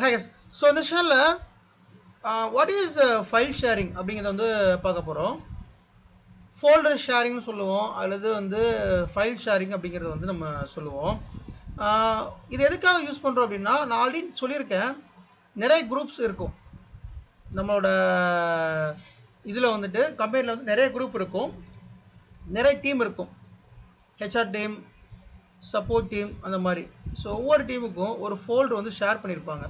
High yes so இந்த ஷேரில் what is file sharing அப்படிங்கிறத வந்து பார்க்க போகிறோம் ஃபோல்டர் ஷேரிங்னு சொல்லுவோம் அல்லது வந்து ஃபைல் ஷேரிங் அப்படிங்கிறத வந்து நம்ம சொல்லுவோம். Uh, இது எதுக்காக யூஸ் பண்ணுறோம் அப்படின்னா நான் ஆல்ரெடி சொல்லியிருக்கேன் நிறைய குரூப்ஸ் இருக்கும். நம்மளோட இதில் வந்துட்டு கம்பெனியில் வந்து நிறைய குரூப் இருக்கும். நிறைய டீம் இருக்கும். ஹெச்ஆர் டீம் சப்போர்ட் டீம் அந்த மாதிரி. ஸோ ஒவ்வொரு டீமுக்கும் ஒரு ஃபோல்டர் வந்து ஷேர் பண்ணியிருப்பாங்க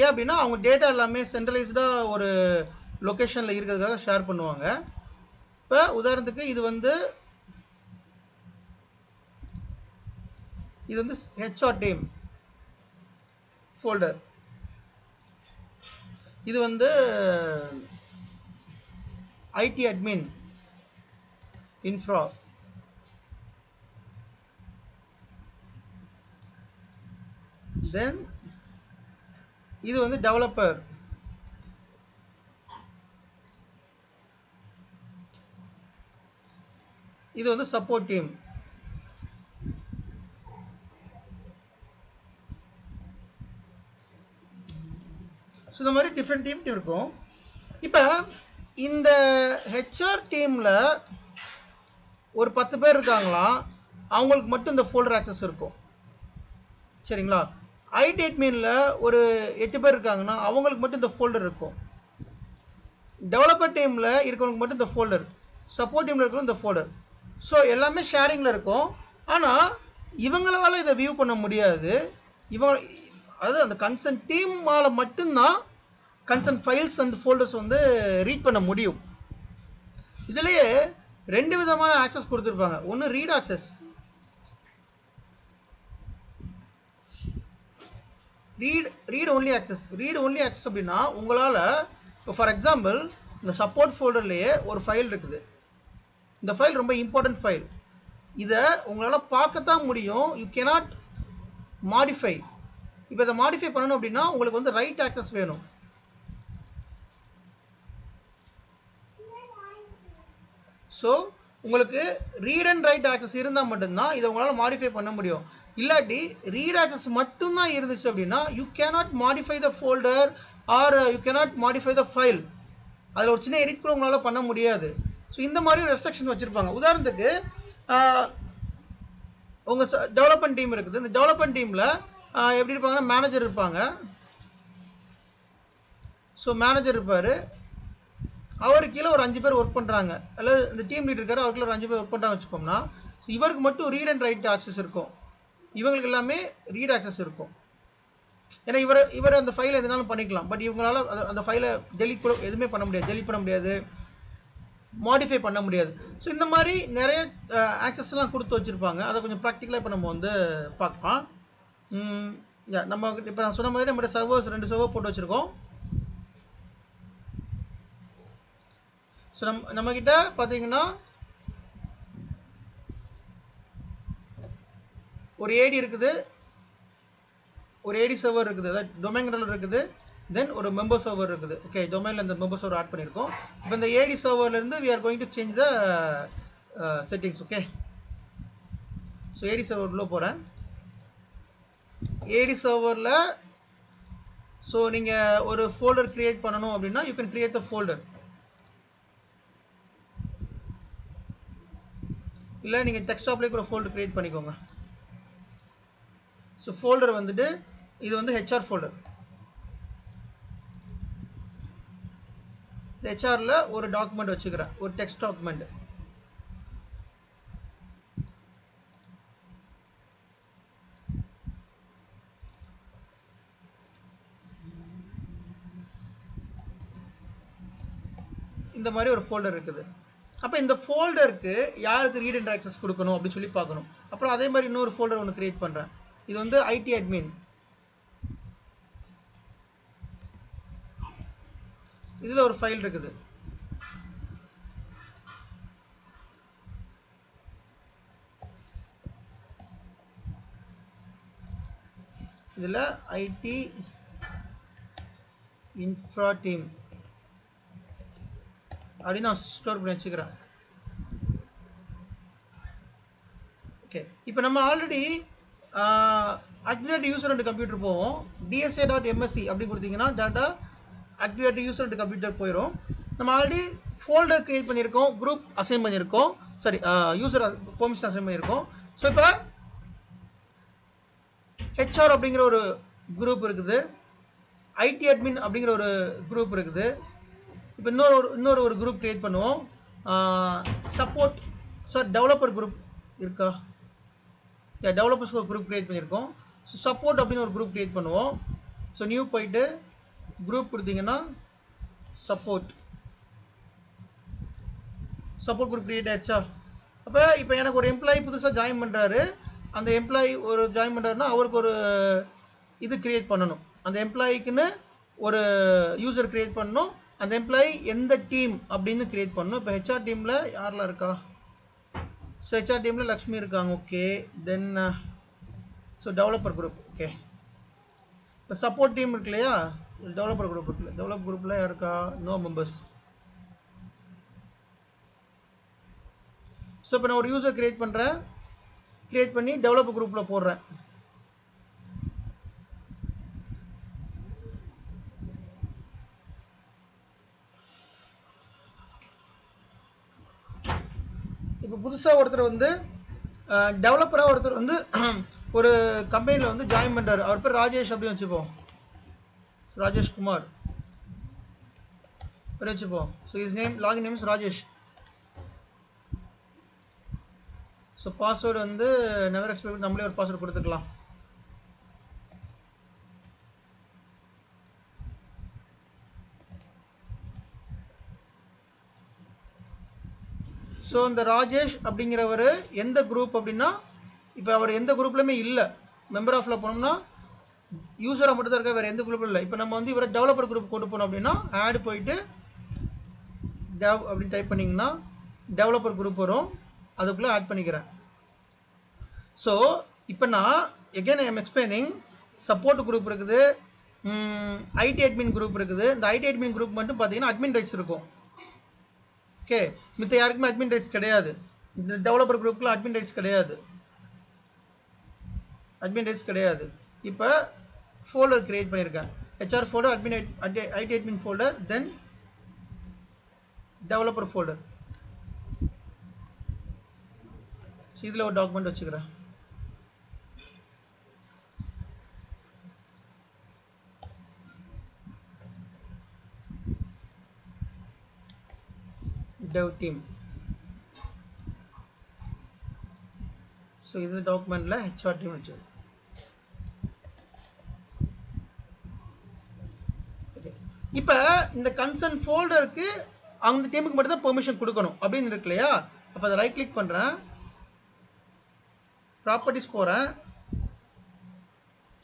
ஏன் அப்படின்னா அவங்க டேட்டா எல்லாமே சென்ட்ரலைஸ்டாக ஒரு லொக்கேஷனில் இருக்கிறதுக்காக ஷேர் பண்ணுவாங்க. இப்போ உதாரணத்துக்கு இது வந்து இது வந்து ஹெச்ஆர் டீம் ஃபோல்டர் இது வந்து ஐடி அட்மின் இன்ஃப்ரா தென் இது வந்து டெவலப்பர் இது வந்து சப்போர்ட் டீம் ஸோ இந்த மாதிரி டிஃப்ரெண்ட் டீம் இருக்கும். இப்போ இந்த ஹெச்ஆர் டீமில் ஒரு பத்து பேர் இருக்காங்களா அவங்களுக்கு மட்டும் இந்த ஃபோல்டர் ஆக்சஸ் இருக்கும். சரிங்களா? ஐடி அட்மினில் ஒரு எட்டு பேர் இருக்காங்கன்னா அவங்களுக்கு மட்டும் இந்த ஃபோல்டர் இருக்கும். டெவலப்பர் டீமில் இருக்கிறவங்களுக்கு மட்டும் இந்த ஃபோல்டர் சப்போர்ட் டீமில் இருக்கிற இந்த ஃபோல்டர் ஸோ எல்லாமே ஷேரிங்கில் இருக்கும். ஆனால் இவங்களால இதை வியூ பண்ண முடியாது. இவங்க அதாவது அந்த கன்சர்ன் டீமால் மட்டும்தான் கன்சர்ன் ஃபைல்ஸ் அண்ட் ஃபோல்டர்ஸ் வந்து ரீட் பண்ண முடியும். இதுலேயே ரெண்டு விதமான ஆக்சஸ் கொடுத்துருப்பாங்க. ஒன்று read access read read only access read only access அப்படின்னா உங்களால் இப்போ ஃபார் எக்ஸாம்பிள் இந்த சப்போர்ட் ஃபோல்டர்லேயே ஒரு ஃபைல் இருக்குது. இந்த ஃபைல் ரொம்ப இம்பார்ட்டன்ட் ஃபைல் இதை உங்களால் பார்க்கத்தான் முடியும். யூ கெனாட் மாடிஃபை இப்போ இதை மாடிஃபை பண்ணணும் அப்படின்னா உங்களுக்கு வந்து ரைட் ஆக்சஸ் வேணும். ஸோ உங்களுக்கு ரீட் அண்ட் ரைட் ஆக்சஸ் இருந்தால் மட்டும்தான் இதை உங்களால் மாடிஃபை பண்ண முடியும். இல்லாட்டி ரீட் ஆக்சஸ் மட்டும்தான் இருந்துச்சு அப்படின்னா you cannot modify the folder or you cannot modify the file அதில் ஒரு சின்ன எடிட் கூட உங்களால் பண்ண முடியாது. ஸோ இந்த மாதிரி ஒரு ரெஸ்ட்ரிக்ஷன் வச்சுருப்பாங்க. உதாரணத்துக்கு உங்கள் டெவலப்மெண்ட் டீம் இருக்குது. இந்த டெவலப்மெண்ட் டீமில் uh, எப்படி இருப்பாங்கன்னா மேனேஜர் இருப்பாங்க. ஸோ மேனேஜர் இருப்பார். அவர் கீழே ஒரு அஞ்சு பேர் ஒர்க் பண்ணுறாங்க அல்லது இந்த டீம் லீட் இருக்கார் அவர் கீழே ஒரு அஞ்சு பேர் ஒர்க் பண்ணுறாங்க வச்சுக்கோம்னா ஸோ இவருக்கு மட்டும் ரீட் அண்ட் ரைட் ஆக்சஸ் இருக்கும். இவங்களுக்கு எல்லாமே ரீட் ஆக்சஸ் இருக்கும். ஏன்னா இவர் இவர் அந்த ஃபைலை எதுனாலும் பண்ணிக்கலாம். பட் இவங்களால அந்த- அந்த ஃபைலை டெலிட் கூட எதுவுமே பண்ண முடியாது. டெலிட் பண்ண முடியாது. மாடிஃபை பண்ண முடியாது. ஸோ இந்த மாதிரி நிறைய ஆக்சஸ்லாம் கொடுத்து வச்சுருப்பாங்க. அதை கொஞ்சம் ப்ராக்டிக்கலாக இப்போ நம்ம வந்து பார்க்கலாம். நம்ம இப்போ நான் சொன்ன மாதிரி நம்மகிட்ட சர்வர்ஸ் ரெண்டு சர்வர் போட்டு வச்சுருக்கோம். ஸோ நம் நம்மக்கிட்ட பார்த்தீங்கன்னா ஒரு ஏடி இருக்குது. ஒரு ஏடி சர்வர் இருக்குது. அதாவது டொமைன் கண்ட்ரோலர் இருக்குது. தென் ஒரு மெம்பர் சர்வர் இருக்குது. ஓகே டொமைனில் இந்த மெம்பர் சர்வர் ஆட் பண்ணியிருக்கோம். இப்போ இந்த AD சர்வர்லேருந்து we are going to change the settings okay so AD server போகிறேன் ஏடி சர்வரில் ஸோ நீங்கள் ஒரு ஃபோல்டர் க்ரியேட் பண்ணணும் அப்படின்னா you can create the folder இல்லை நீங்கள் டெக்ஸ்டாப்லேயே கூட ஃபோல்டர் க்ரியேட் பண்ணிக்கோங்க. ஸோ ஃபோல்டர் வந்துட்டு இது வந்து ஹெச்ஆர் ஃபோல்டர் இந்த ஹெச்ஆரில் ஒரு டாக்குமெண்ட் வச்சுக்கிறேன். ஒரு டெக்ஸ்ட் டாக்குமெண்ட் இந்த மாதிரி ஒரு ஃபோல்டர் இருக்குது. அப்போ இந்த ஃபோல்டருக்கு யாருக்கு ரீட் அண்ட் ஆக்சஸ் கொடுக்கணும் அப்படின்னு சொல்லி பார்க்கணும். அப்புறம் அதே மாதிரி இன்னொரு ஃபோல்டர் ஒன்று கிரியேட் பண்ணுறேன் இது வந்து ஐடி அட்மின் இதில் ஒரு ஃபைல் இருக்குது. இதில் ஐடி இன்ஃப்ரா டீம் அப்படின்னு நான் ஸ்டோர் பண்ணி வச்சுக்கிறேன். ஓகே இப்போ நம்ம already activate user and computer போவோம் டிஎஸ்ஏ டாட் எம்எஸ்சி அப்படி கொடுத்தீங்கன்னா data activate user and computer போயிடும் நம்ம ஆல்ரெடி ஃபோல்டர் க்ரியேட் பண்ணியிருக்கோம் குரூப் அசைன் பண்ணியிருக்கோம். சாரி யூசர் பெர்மிஷன் அசைன் பண்ணியிருக்கோம். ஸோ இப்போ ஹெச்ஆர் அப்படிங்கிற ஒரு குரூப் இருக்குது. ஐடி அட்மின் அப்படிங்கிற ஒரு குரூப் இருக்குது. இப்போ இன்னொரு ஒரு இன்னொரு ஒரு குரூப் க்ரியேட் பண்ணுவோம். சப்போர்ட் சார் டெவலப்பர் குரூப் இருக்கா? டெவலப்பர்ஸ் ஒரு குரூப் க்ரியேட் பண்ணியிருக்கோம். ஸோ சப்போர்ட் அப்படின்னு ஒரு குரூப் க்ரியேட் பண்ணுவோம். ஸோ நியூ போயிட்டு குரூப் கொடுத்தீங்கன்னா சப்போர்ட் சப்போர்ட் குரூப் க்ரியேட் ஆயிடுச்சா? அப்போ இப்போ எனக்கு ஒரு எம்ப்ளாயி புதுசாக ஜாயின் பண்ணுறாரு அந்த எம்ப்ளாயி ஒரு ஜாயின் பண்ணுறாருன்னா அவருக்கு ஒரு இது க்ரியேட் பண்ணணும். அந்த எம்ப்ளாயிக்குன்னு ஒரு யூசர் க்ரியேட் பண்ணணும். அந்த எம்ப்ளாயி எந்த டீம் அப்படின்னு க்ரியேட் பண்ணணும். இப்போ ஹெச்ஆர் டீமில் யாரெலாம் இருக்கா? ஸோ ஹெச்ஆர் டீமில் லக்ஷ்மி இருக்காங்க okay then so developer group okay இப்போ சப்போர்ட் டீம் இருக்கு இல்லையா? டெவலப்பர் குரூப் இருக்குல்ல டெவலப் குரூப்பில் யாருக்கா நோ மெம்பர்ஸ் ஸோ இப்போ நான் ஒரு யூஸர் க்ரியேட் பண்ணுறேன் க்ரியேட் பண்ணி டெவலப்பர் குரூப்பில் போடுறேன். இப்போ புதுசாக ஒருத்தர் வந்து டெவலப்பராக ஒருத்தர் வந்து ஒரு கம்பெனியில் வந்து ஜாயின் பண்ணுறாரு அவர் பேர் ராஜேஷ் அப்படின்னு வச்சுப்போம். ராஜேஷ் குமார். பேர் வச்சுப்போம். So is name login name is Rajesh. So password வந்து நெவர் எக்ஸ்பெக்ட் நம்மளே ஒரு பாஸ்வேர்டு கொடுத்துக்கலாம். ஸோ இந்த ராஜேஷ் அப்படிங்கிறவர் எந்த குரூப் அப்படின்னா இப்போ அவர் எந்த குரூப்லையுமே இல்லை. மெம்பர் ஆஃப்ல போனோம்னா யூஸராக மட்டும் தான் இருக்க வேறு எந்த குரூப்பும் இல்லை. இப்போ நம்ம வந்து இவரை டெவலப்பர் குரூப் கொண்டு போனோம் அப்படின்னா ஆட் போயிட்டு டெவ் அப்படின்னு டைப் பண்ணிங்கன்னா டெவலப்பர் குரூப் வரும். அதுக்குள்ளே ஆட் பண்ணிக்கிறேன். ஸோ இப்போ நான் again I am explaining support group இருக்குது. ஐடி அட்மின் குரூப் இருக்குது. இந்த ஐடி அட்மின் குரூப் மட்டும் பார்த்தீங்கன்னா அட்மின் ரைட்ஸ் இருக்கும். ஓகே. மித்த யாருக்குமே அட்மின் ரைட்ஸ் கிடையாது. இந்த டெவலப்பர் குரூப்பில் அட்மின் ரைட்ஸ் கிடையாது. அட்மின் ரைட்ஸ் கிடையாது. இப்போ ஃபோல்டர் கிரியேட் பண்ணியிருக்கேன். HR folder admin IT admin folder then developer folder இதில் ஒரு டாக்குமெண்ட் வச்சுக்கிறேன். Dev team ஸோ இது டாக்குமெண்ட்டில் ஹெச்ஆர் டீம் வச்சது இப்போ இந்த கன்சர்ன் ஃபோல்டருக்கு அந்த டீமுக்கு மட்டும் தான் பெர்மிஷன் கொடுக்கணும் அப்படின்னு இருக்கு இல்லையா? அப்போ அதை ரைட் கிளிக் பண்ணுறேன் ப்ராப்பர்ட்டிஸ் போகிறேன்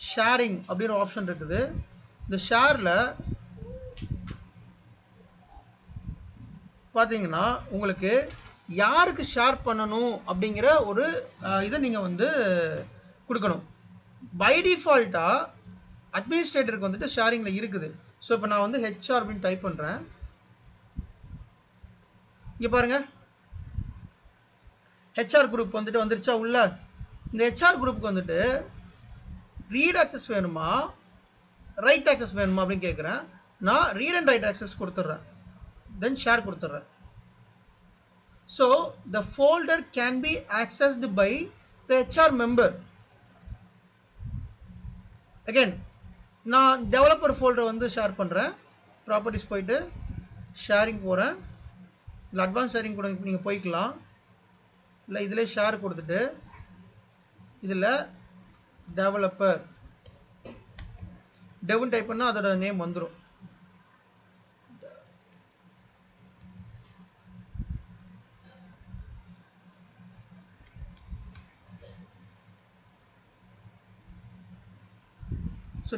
ஷேரிங் அப்படின்னு ஒரு ஆப்ஷன் இருக்குது. இந்த ஷேரில் பார்த்தீங்கன்னா உங்களுக்கு யாருக்கு ஷேர் பண்ணணும் அப்படிங்கிற ஒரு இதை நீங்கள் வந்து கொடுக்கணும். பை டிஃபால்ட்டாக அட்மினிஸ்ட்ரேட்டருக்கு வந்துட்டு ஷேரிங்கில் இருக்குது. ஸோ இப்போ நான் வந்து ஹெச்ஆர் அப்படின்னு டைப் பண்ணுறேன் இங்கே பாருங்கள் ஹெச்ஆர் குரூப் வந்துட்டு வந்துருச்சா உள்ள? இந்த ஹெச்ஆர் குரூப்புக்கு வந்துட்டு ரீட் ஆக்சஸ் வேணுமா? ரைட் ஆக்சஸ் வேணுமா அப்படின்னு கேட்குறேன் நான் ரீட் அண்ட் ரைட் ஆக்சஸ் கொடுத்துட்றேன். தென் ஷேர் கொடுத்துட்றேன். So the folder can be accessed by the HR member again நான் டெவலப்பர் ஃபோல்டர் வந்து ஷேர் பண்ணுறேன் ப்ராப்பர்ட்டிஸ் போயிட்டு ஷேரிங் போகிறேன் இல்லை அட்வான்ஸ் ஷேரிங் கூட நீங்கள் போய்க்கலாம். இல்லை இதிலே ஷேர் கொடுத்துட்டு இதில் டெவலப்பர் டெவன் டைப் பண்ணால் அதோட நேம் வந்துடும்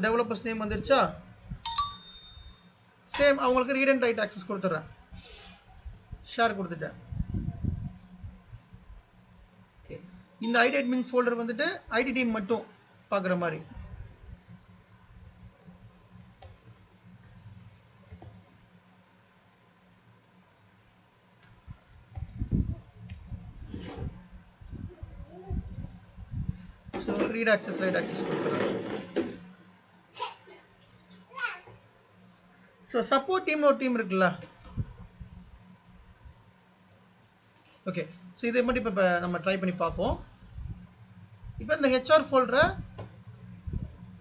ஸோ டெவலப்பர்ஸ் நேம் வந்துருச்சா? சேம் அவங்களுக்கு ரீட் அண்ட் ரைட் ஆக்சஸ் கொடுத்துட்றேன் ஷேர் கொடுத்துட்டேன். Okay. இந்த ஐடி அட்மின் ஃபோல்டர் வந்துட்டு ஐடி டீம் மட்டும் பார்க்குற மாதிரி. So read access write access கொடுக்குறேன் ஸோ சப்போர்ட் டீம் ஒரு டீம் இருக்குல்ல? ஓகே ஸோ இதை மட்டும் இப்போ நம்ம ட்ரை பண்ணி பார்ப்போம். இப்போ இந்த ஹெச்ஆர் ஃபோல்டரை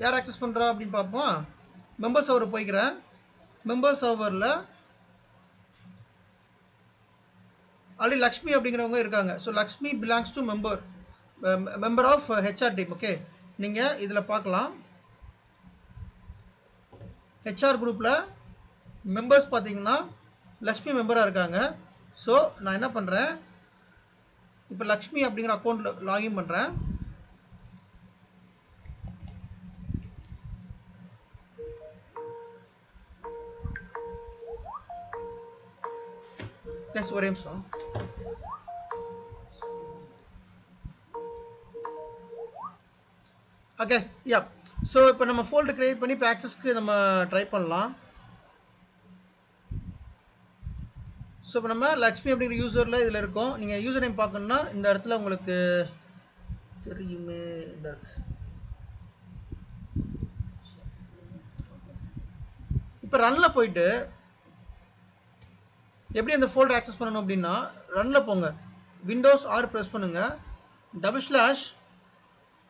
யார் ஆக்சஸ் பண்ணுறா அப்படின்னு பார்ப்போம். மெம்பர் சர்வர் போய்க்கிறேன். மெம்பர் சர்வரில் ஆல்ரெடி லக்ஷ்மி அப்படிங்கிறவங்க இருக்காங்க. So Lakshmi belongs to member member of HR team okay நீங்கள் இதில் பார்க்கலாம். ஹெச்ஆர் குரூப்பில் மெம்பர்ஸ் பார்த்தீங்கன்னா லக்ஷ்மி மெம்பராக இருக்காங்க. ஸோ நான் என்ன பண்ணுறேன் இப்போ லக்ஷ்மி அப்படிங்கிற அக்கௌண்ட்டில் லாகின் பண்ணுறேன் எஸ் ஒரே நிமிஷம். ஓகே யா ஸோ இப்போ நம்ம ஃபோல்டர் க்ரியேட் பண்ணி இப்போ ஆக்சஸ்க்கு நம்ம ட்ரை பண்ணலாம். ஸோ இப்போ நம்ம லக்ஷ்மி அப்படிங்கிற யூசரில் இதில் இருக்கோம். நீங்கள் யூசர் நேம் பார்க்கணுன்னா இந்த இடத்துல உங்களுக்கு தெரியுமே இந்த இருக்கு இப்போ ரன்னில் போயிட்டு எப்படி அந்த ஃபோல்டர் ஆக்சஸ் பண்ணணும் அப்படின்னா ரன்னில் போங்க. விண்டோஸ் ஆர் ப்ரெஸ் பண்ணுங்கள் டபுள் ஸ்லாஷ்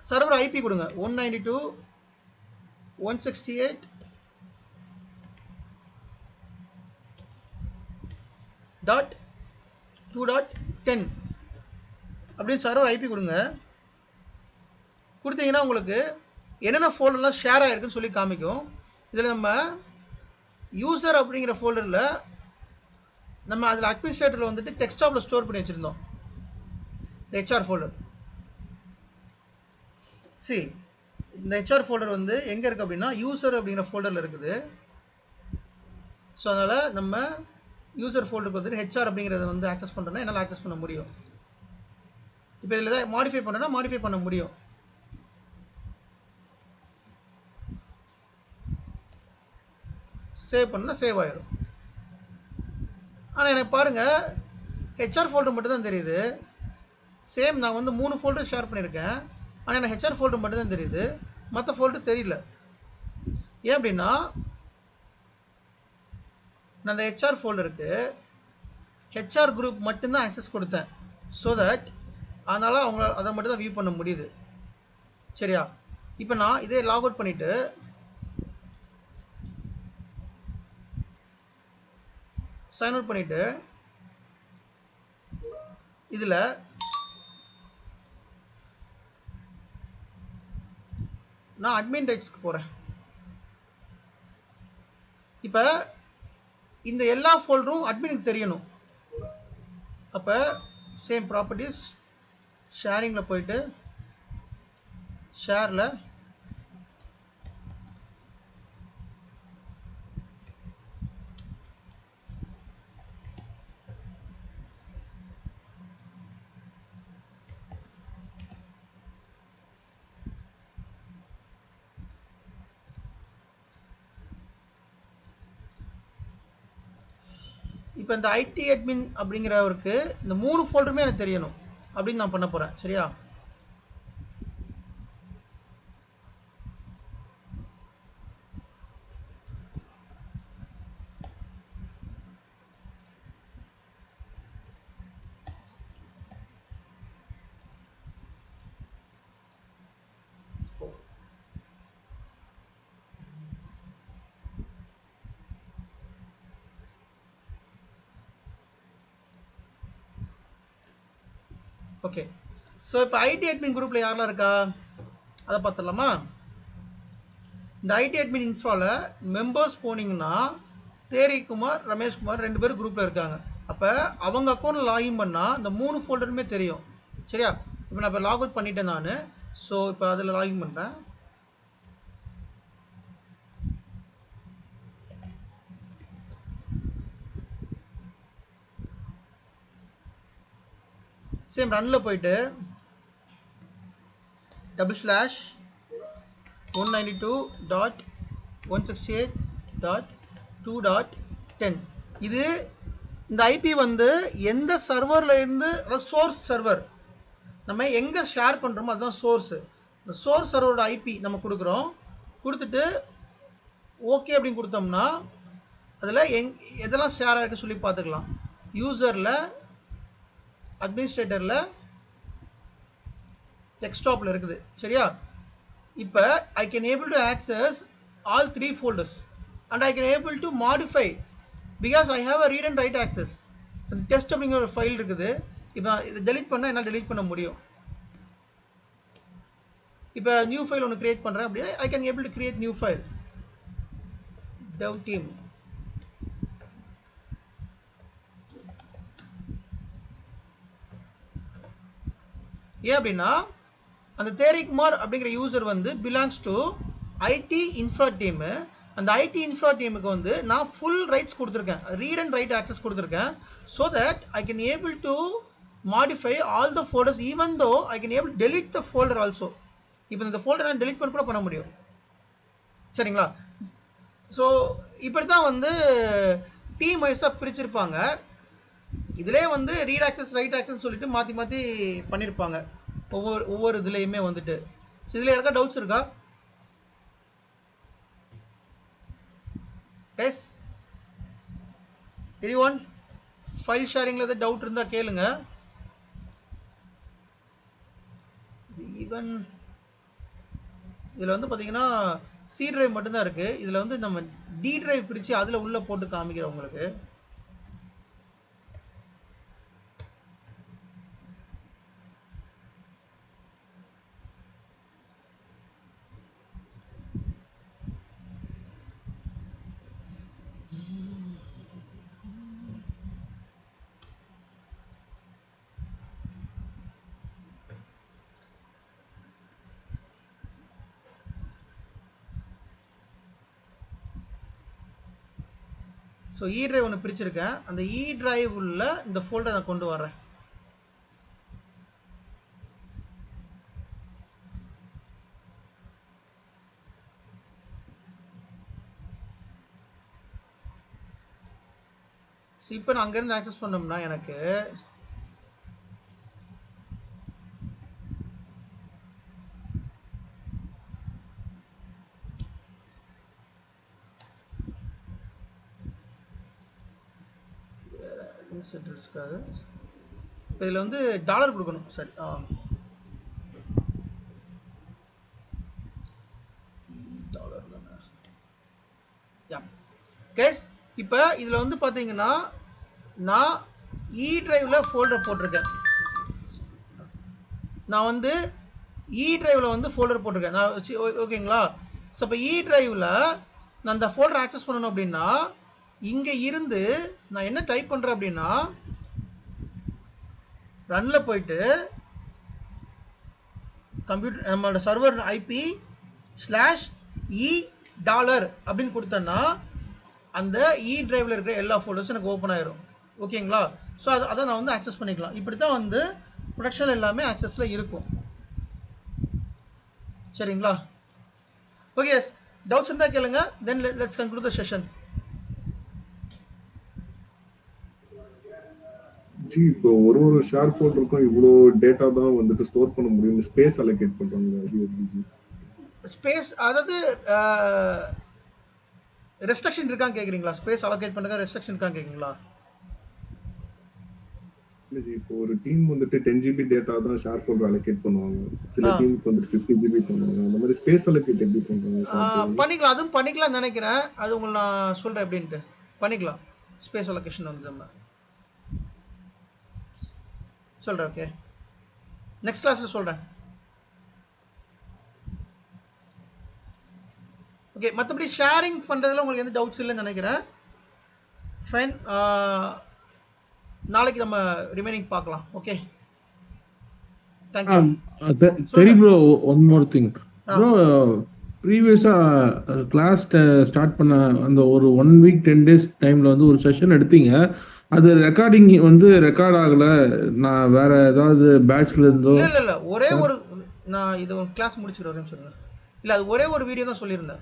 சர்வர் ஐபி கொடுங்க. One ninety two one sixty eight dot two dot ten அப்படின்னு சர்வர் ஐபி கொடுங்க. கொடுத்தீங்கன்னா உங்களுக்கு என்னென்ன ஃபோல்டர்லாம் ஷேர் ஆகிருக்குன்னு சொல்லி காமிக்கும். இதில் நம்ம யூசர் அப்படிங்கிற ஃபோல்டரில் நம்ம அதில் அட்மினிஸ்ட்ரேட்டரில் வந்துட்டு டெக்ஸ்டாப்பில் ஸ்டோர் பண்ணி வச்சுருந்தோம். இந்த ஹெச்ஆர் ஃபோல்டர் சி இந்த ஹெச்ஆர் ஃபோல்டர் வந்து எங்கே இருக்குது அப்படின்னா யூசர் அப்படிங்கிற ஃபோல்டரில் இருக்குது. ஸோ அதனால் நம்ம யூசர் ஃபோல்டருக்கு வந்துட்டு ஹெச்ஆர் அப்படிங்கிறத வந்து ஆக்சஸ் பண்ணுறேன்னா என்னால் ஆக்சஸ் பண்ண முடியும். இப்போ இதில் ஏதாவது மாடிஃபை பண்ணுறேன்னா மாடிஃபை பண்ண முடியும். சேவ் பண்ணால் சேவ் ஆயிடும் ஆனால் எனக்கு பாருங்கள் ஹெச்ஆர் ஃபோல்டர் மட்டும் தான் தெரியுது. சேம் நான் வந்து மூணு ஃபோல்டர் ஷேர் பண்ணியிருக்கேன். ஆனால் எனக்கு ஹெச்ஆர் ஃபோல்டர் மட்டும் தான் தெரியுது. மற்ற ஃபோல்டர் தெரியல. ஏன் அப்படின்னா நான் அந்த ஹெச்ஆர் ஃபோல்டருக்கு ஹெச்ஆர் குரூப் மட்டும்தான் ஆக்சஸ் கொடுத்தேன். ஸோ தட் அதனால் அவங்களால் அதை மட்டும் தான் வியூ பண்ண முடியுது. சரியா? இப்போ நான் இதே லாக் அவுட் பண்ணிவிட்டு சைன் அவுட் பண்ணிவிட்டு இதில் நான் அட்மின் ரைட்ஸ்க்கு போகிறேன் இப்போ இந்த எல்லா ஃபோல்டரும் அட்மினுக்கு தெரியணும். அப்போ சேம் ப்ராப்பர்ட்டிஸ் ஷேரிங்கில் போயிட்டு ஷேரில் இப்போ இந்த ஐடி அட்மின் அப்படிங்கிறவருக்கு இந்த மூணு ஃபோல்டருமே எனக்கு தெரியணும். அப்படின்னு நான் பண்ண போகிறேன் சரியா ஓகே ஸோ இப்போ ஐடி அட்மின் குரூப்பில் யாரெல்லாம் இருக்கா? அதை பார்த்துடலாமா? இந்த ஐடி அட்மின் இன்ஃபாவில் மெம்பர்ஸ் போனீங்கன்னா தேரிக்குமார் ரமேஷ்குமார் ரெண்டு பேரும் குரூப்பில் இருக்காங்க. அப்போ அவங்க அக்கௌண்ட்டில் லாகின் பண்ணால் இந்த மூணு ஃபோல்டருமே தெரியும். சரியா? இப்போ நான் இப்போ லாக் அவுட் பண்ணிட்டேன் நான். ஸோ இப்போ அதில் லாகின் பண்ணுறேன் சேம் ரன்னில் போயிட்டு double slash one ninety two dot one sixty eight dot two dot ten இது இந்த ஐபி வந்து எந்த சர்வரில் இருந்து அதாவது சோர்ஸ் சர்வர் நம்ம எங்கே ஷேர் பண்ணுறோமோ அதுதான் சோர்ஸு இந்த சோர்ஸ் சர்வரோட ஐபி நம்ம கொடுக்குறோம். கொடுத்துட்டு ஓகே அப்படின்னு கொடுத்தோம்னா அதில் எங் எதெல்லாம் ஷேராக இருக்குது சொல்லி பார்த்துக்கலாம். யூசரில் அட்மினிஸ்ட்ரேட்டரில் டெக்ஸ்டாப்பில் இருக்குது. சரியா? இப்போ I can able to access all three folders and I can able to modify because I have a read and write access test அப்படிங்கிற ஒரு ஃபைல் இருக்குது. இப்போ இதை டெலிட் பண்ணால் என்னால் டெலீட் பண்ண முடியும்? இப்போ நியூ ஃபைல் ஒன்று கிரியேட் பண்ணுறேன் அப்படியே I can able to create new file dev team. ஏன் அப்படின்னா அந்த தேரிக்குமார் அப்படிங்கிற யூசர் வந்து belongs to IT infra team அந்த ஐடி இன்ஃப்ரா டீமுக்கு வந்து நான் ஃபுல் ரைட்ஸ் கொடுத்துருக்கேன். ரீட் அண்ட் ரைட் ஆக்சஸ் கொடுத்துருக்கேன். So that I can able to modify all the folders even though I can able delete the folder also இப்போ இந்த folder நான் delete பண்ண கூட பண்ண முடியும். சரிங்களா? ஸோ இப்படி தான் வந்து டீம் வைஸாக பிரிச்சிருப்பாங்க. இதிலே வந்து ரீட் ஆக்சஸ் ரைட் ஆக்சஸ் சொல்லிட்டு மாற்றி மாற்றி பண்ணியிருப்பாங்க ஒவ்வொரு ஒவ்வொரு இதுலேயுமே வந்துட்டு. ஸோ இதில் யாருக்கா டவுட்ஸ் இருக்கா? எஸ் எரி ஒன் ஃபைல் ஷேரிங்கில் எதாவது டவுட் இருந்தால் கேளுங்க. ஈவன் இதில் வந்து பார்த்தீங்கன்னா சி ட்ரைவ் மட்டும்தான் இருக்குது இதில் வந்து நம்ம டி ட்ரைவ் பிரித்து அதில் உள்ளே போட்டு காமிக்கிறோம் உங்களுக்கு. ஸோ இ ட்ரைவ் ஒன்று பிரிச்சிருக்கேன். அந்த e இ ட்ரைவ் உள்ள இந்த ஃபோல்டர் நான் கொண்டு வரேன் ஸோ இப்போ நான் அங்கேருந்து ஆக்சஸ் பண்ணோம்னா எனக்கு இருக்காது. இப்போ இதில் வந்து டாலர் கொடுக்கணும். சரி ஆ. டாலர் யா கேஸ் இப்போ இதில் வந்து பார்த்தீங்கன்னா நான் இ டிரைவில் ஃபோல்டர் போட்டிருக்கேன். நான் வந்து இ டிரைவில் வந்து ஃபோல்டர் போட்டிருக்கேன். நான் ஓ- ஓகேங்களா? ஸோ இப்போ இ டிரைவில் நான் அந்த ஃபோல்டர் ஆக்சஸ் பண்ணணும் அப்படின்னா இங்கே இருந்து நான் என்ன டைப் பண்ணுறேன் அப்படின்னா ரன்னில் போயிட்டு கம்ப்யூட்டர் நம்மளோட server IP slash E dollar அப்படின்னு கொடுத்தேன்னா அந்த e இ டிரைவில் இருக்கிற எல்லா ஃபோல்டர்ஸும் எனக்கு ஓப்பன் ஆயிரும். ஓகேங்களா? ஸோ அது அதை நான் வந்து ஆக்சஸ் பண்ணிக்கலாம். இப்படி தான் வந்து ப்ரொடக்ஷன் எல்லாமே ஆக்சஸில் இருக்கும். சரிங்களா? ஓகே எஸ் டவுட்ஸ் இருந்தால் கேளுங்க. Then let's conclude the session G இப்போ ஒரு ஒரு ஷேர் ஃபோல்டருக்கும் இவ்வளோ டேட்டா தான் வந்துட்டு ஸ்டோர் பண்ண முடியும். ஸ்பேஸ் அலோகேட் பண்றாங்க. ஸ்பேஸ் அதாவது ரெஸ்ட்ரிக்ஷன் இருக்கான்னு கேட்குறீங்களா ஸ்பேஸ் அலோகேட் பண்ணுறதுக்கு ரெஸ்ட்ரிக்ஷன் இருக்கான்னு கேட்குறீங்களா இப்போ ஒரு டீம் வந்துட்டு டென் ஜிபி டேட்டா தான் ஷேர் ஃபோல்டர் அலோகேட் பண்ணுவாங்க. சில. டீமுக்கு வந்துட்டு ஃபிஃப்டி ஜிபி பண்ணுவாங்க. அந்த மாதிரி ஸ்பேஸ் அலோகேட் எப்படி folder? பண்ணிக்கலாம். அதுவும் பண்ணிக்கலாம்னு நினைக்கிறேன். அது உங்களுக்கு நான் சொல்கிறேன் எப்படின்ட்டு. பண்ணிக்கலாம். ஸ்பேஸ் அலோகேஷன் வந்து நம்ம. சொல்கிறேன் ஓகே நெக்ஸ்ட் கிளாஸில் சொல்கிறேன் ஓகே மற்றபடி ஷேரிங் பண்ணுறதுல உங்களுக்கு எந்த டவுட்ஸ் இல்லைன்னு நினைக்கிறேன். ஃபைன் நாளைக்கு நம்ம ரிமைனிங் பார்க்கலாம் okay thank you there bro one more thing bro ப்ரீவியஸாக கிளாஸ் ஸ்டார்ட் பண்ண அந்த ஒரு ஒன் வீக் டென் டேஸ் டைமில் வந்து ஒரு செஷன் எடுத்தீங்க. அது ரெக்கார்டிங் வந்து ரெக்கார்ட் ஆகல. நான் வேற ஏதாவது பேட்ச்ல இருந்தோ இல்லை இல்ல ஒரே ஒரு நான் இது கிளாஸ் முடிச்சுக்கிறேன் ஒரு இல்ல அது ஒரே ஒரு வீடியோ தான் சொல்லியிருந்தேன்.